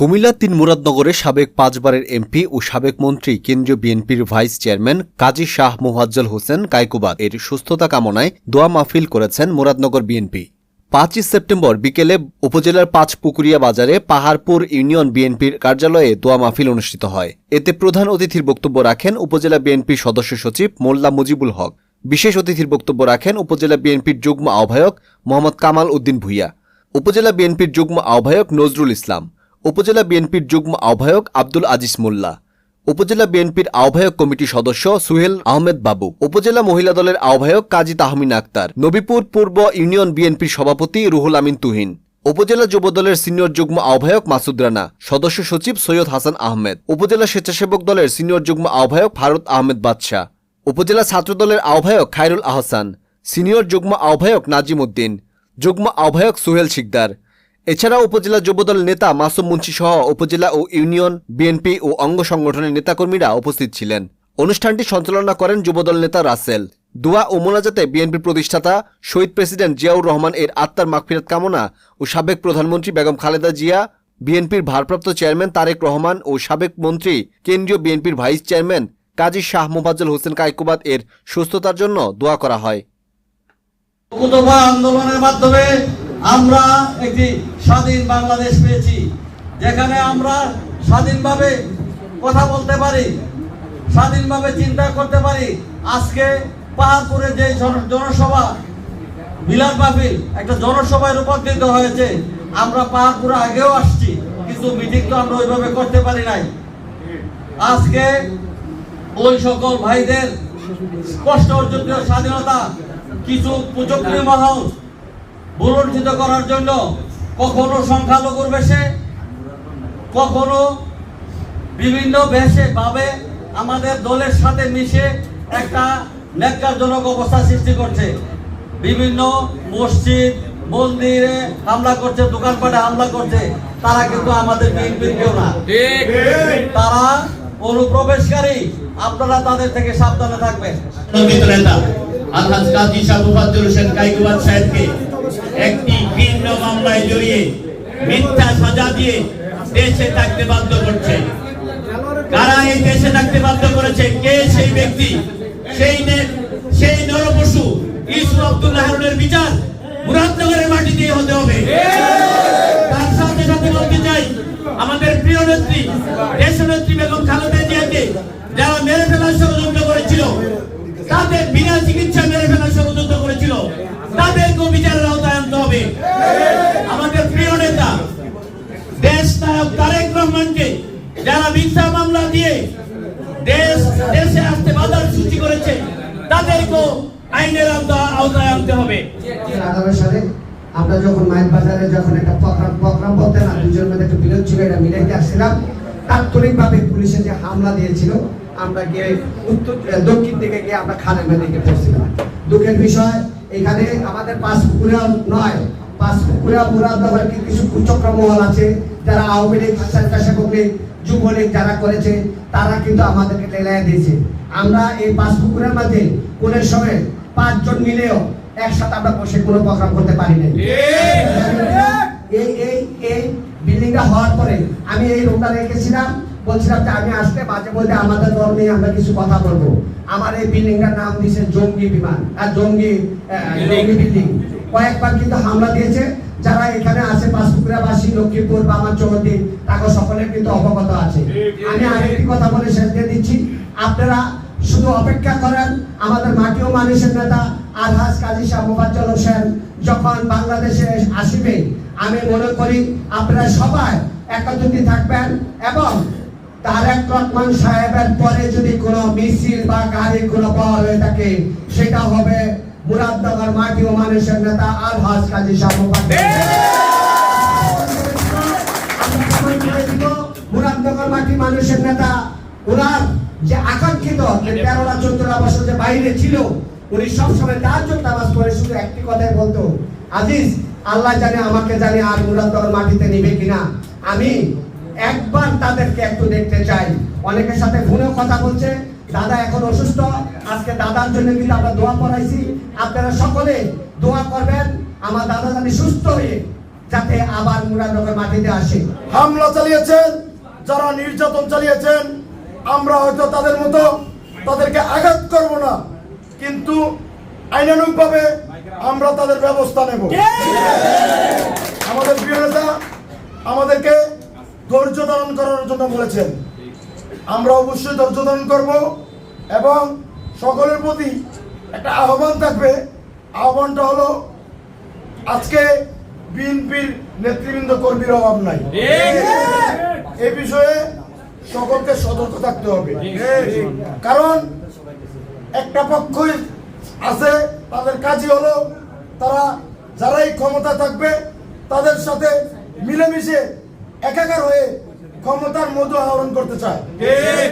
কুমিল্লার তিন মুরাদনগরে সাবেক পাঁচবারের এমপি ও সাবেক মন্ত্রী কেন্দ্রীয় বিএনপির ভাইস চেয়ারম্যান কাজী শাহ মোহাজ্জল হোসেন কাইকুবাদ এর সুস্থতা কামনায় দোয়া মাহফিল করেছেন মুরাদনগর বিএনপি। পাঁচই সেপ্টেম্বর বিকেলে উপজেলার পাঁচ পুকুরিয়া বাজারে পাহাড়পুর ইউনিয়ন বিএনপির কার্যালয়ে দোয়া মাহফিল অনুষ্ঠিত হয়। এতে প্রধান অতিথির বক্তব্য রাখেন উপজেলা বিএনপির সদস্য সচিব মোল্লা মুজিবুল হক। বিশেষ অতিথির বক্তব্য রাখেন উপজেলা বিএনপির যুগ্ম আহ্বায়ক মোহাম্মদ কামাল উদ্দিন ভুইয়া। উপজেলা বিএনপির যুগ্ম আহ্বায়ক নজরুল ইসলাম। উপজেলা বিএনপির যুগ্ম আহ্বায়ক আব্দুল আজিজ মোল্লা, উপজেলা বিএনপির আহ্বায়ক কমিটির সদস্য সুহেল আহমেদ বাবু, উপজেলা মহিলা দলের আহ্বায়ক কাজী তাহমিন আক্তার, নবীপুর পূর্ব ইউনিয়ন বিএনপির সভাপতি রুহুল আমিন তুহিন, উপজেলা যুব দলের সিনিয়র যুগ্ম আহ্বায়ক মাসুদ রানা, সদস্য সচিব সৈয়দ হাসান আহমেদ, উপজেলা স্বেচ্ছাসেবক দলের সিনিয়র যুগ্ম আহ্বায়ক ভারত আহমেদ বাদশাহ, উপজেলা ছাত্র দলের আহ্বায়ক খায়রুল আহসান, সিনিয়র যুগ্ম আহ্বায়ক নাজিম উদ্দিন, যুগ্ম আহ্বায়ক সুহেল শিকদার এছাড়া উপজেলা যুবদল নেতা মাসুম মুন্সি সহ উপজেলা ও ইউনিয়ন, বিএনপি ও অঙ্গ সংগঠনের নেতাকর্মীরা উপস্থিত ছিলেন। অনুষ্ঠানটি সঞ্চালনা করেন যুবদল নেতা রাসেল। দোয়া ও মোনাজাতে বিএনপির প্রতিষ্ঠাতা শহীদ প্রেসিডেন্ট জিয়াউর রহমান এর আত্মার মাগফিরাত কামনা ও সাবেক প্রধানমন্ত্রী বেগম খালেদা জিয়া, বিএনপির ভারপ্রাপ্ত চেয়ারম্যান তারেক রহমান ও সাবেক মন্ত্রী কেন্দ্রীয় বিএনপির ভাইস চেয়ারম্যান কাজী শাহ মোফাজ্জল হোসেন কাইকুবাদ এর সুস্থতার জন্য দোয়া করা হয়। আন্দোলনের মাধ্যমে আমরা একটি স্বাধীন বাংলাদেশ পেয়েছি, যেখানে আমরা স্বাধীনভাবে কথা বলতে পারি, স্বাধীনভাবে চিন্তা করতে পারি। আজকে পাহাড়পুরে যে জনসভা মিলাদ মাহফিল, একটা জনসভায় রূপান্তরিত হয়েছে। আমরা পাহাড়পুরে আগেও আসছি, কিন্তু মিটিং তো আমরা ওইভাবে করতে পারি নাই। আজকে ওই সকল ভাইদের স্পষ্ট অর্জিত স্বাধীনতা, কিছু কুচক্রী মহল বুলঞ্চিত করার জন্য কখনো সংখ্যালঘুর বেশে কখনো বিভিন্ন বেশে ভাবে আমাদের দলের সাথে মিশে একটা ন্যাক্কারজনক অবস্থা সৃষ্টি করছে। বিভিন্ন মসজিদ মন্দিরে হামলা করছে দোকানপাটে হামলা করছে। তারা কিন্তু আমাদের বিএনপির কেউ না। তারা অনুপ্রবেশকারী। আপনারা তাদের থেকে সাবধানে থাকবেন। নেতা আলহাজ কাজী হোসেন কাইকুবাদ সাহেবকে একটি ভিন্ন মামলায় জড়িয়ে মিথ্যা সাজা দিয়ে দেশে থাকতে বাধ্য করছে। কারা এই দেশে থাকতে বাধ্য করেছে? কে সেই ব্যক্তি? সেই সেই নরপশু ইসু আব্দুল্লাহ হারুনের বিচার মুরাদনগরের মাটি দিয়ে হতে হবে। তার সাথে সাথে বলতে চাই, আমাদের প্রিয় নেত্রী, দেশ নেত্রী বেগম খালেদা জিয়াকে যারা মেরে ফেলার ষড়যন্ত্র করেছিল, তাদের বিনা চিকিৎসা মেরে ফেলার ষড়যন্ত্র করেছিল তাদেরকেও বিচারের আওতায় আনতে হবে আমাদের প্রিয় নেতা দেশ নায়ক তারেক রহমানকে যারা মিথ্যা মামলা দিয়ে দেশ, দেশে আসতে বাধার সৃষ্টি করেছে, তাদেরকেও আইনের আওতায় আনতে হবে। আমরা যখন বাজারে যখন একটা প্রোগ্রাম প্রোগ্রাম বলতে না, দুজনের মধ্যে একটা বিরোধ ছিল, এটা আসছিলাম। তাৎক্ষণিকভাবে পুলিশে যে হামলা দিয়েছিল, আমরা গিয়ে উত্তর দক্ষিণ দিকে গিয়ে আমরা খানের দিকে পড়ছিলাম দুঃখের বিষয়, এখানে আমাদের পাঁচ নয় পাঁচ পুকুরা মুরাদনগর কি কিছু কুচক্র মহল আছে যারা আওয়ামী লীগ স্বেচ্ছাসেবক লীগ যুবলীগ যারা করেছে তারা কিন্তু আমাদেরকে দিয়েছে। আমরা এই পাঁচ পুকুরের মাঝে কোনের সময় পাঁচজন মিলেও একসাথে আমরা বসে কোনো প্রোগ্রাম করতে পারি নাই। এই এই এই বিল্ডিংটা হওয়ার পরে আমি এই রুমটা রেখেছিলাম বলছিলাম যে আমি আসলে মাঝে মধ্যে আমাদের দল নিয়ে আমরা কিছু কথা বলব। আমার এই বিল্ডিংটার নাম দিয়েছে জঙ্গি বিমান আর জঙ্গি জঙ্গি বিল্ডিং কয়েকবার কিন্তু হামলা দিয়েছে। যারা এখানে আছে পাঁচপুকুরাবাসী, লক্ষ্মীপুর বামান চৌহদ্দি তাকে সকলে কিন্তু অবগত আছে। আমি আরেকটি কথা বলে শেষ দিয়ে দিচ্ছি। আপনারা শুধু অপেক্ষা করেন, আমাদের মাটি ও মানুষের নেতা আলহাজ কাজী শাহ হোসেন যখন বাংলাদেশে আসিবে, আমি মনে করি আপনারা সবাই একত্রিত থাকবেন এবং তারেক রহমান সাহেবের পরে যদি কোনো মিছিল বা গাড়ি, কোনো পাওয়া হয়ে থাকে, সেটা হবে মুরাদনগর মাটি ও মানুষের নেতা আলহাজ কাজী শাহ মোফাজ্জল মুরাদনগর মাটি মানুষের নেতা ওনার যে আকাঙ্ক্ষিত যে তেরোটা চোদ্দটা বছর যে বাইরে ছিল উনি সবসময় তার জন্য নামাজ পড়ে শুধু একটি কথাই বলতো আজিজ আল্লাহ জানে আমাকে জানে আর মুরাদনগর মাটিতে নিবে কিনা। আমি একবার তাদেরকে একটু দেখতে চাই। অনেকের সাথে ফোনেও কথা বলছে দাদা এখন অসুস্থ আজকে দাদার জন্য কিন্তু আমরা দোয়া করাইছি আপনারা সকলে দোয়া করবেন। আমার দাদা জানি সুস্থ হয়ে যাতে আবার মুরাদনগর মাটিতে আসে। হামলা চালিয়েছেন, যারা নির্যাতন চালিয়েছেন, আমরা হয়তো তাদের মতো তাদেরকে আঘাত করব না। কিন্তু আইনানুগভাবে আমরা তাদের ব্যবস্থা নেব। আমাদের প্রিয় আমাদেরকে ধৈর্য ধারণ করার জন্য বলেছেন। আমরা অবশ্যই ধৈর্য ধারণ করব এবং সকলের প্রতি একটা আহ্বান থাকবে। আহ্বানটা হলো, আজকে বিএনপির নেতৃবৃন্দ কর্মীর অভাব নাই। এই বিষয়ে সকলকে সতর্ক থাকতে হবে। কারণ একটা পক্ষই আছে, তাদের কাজই হলো তারা যারাই ক্ষমতা থাকবে, তাদের সাথে মিলেমিশে একাকার হয়ে ক্ষমতার মধু আহরণ করতে চায়।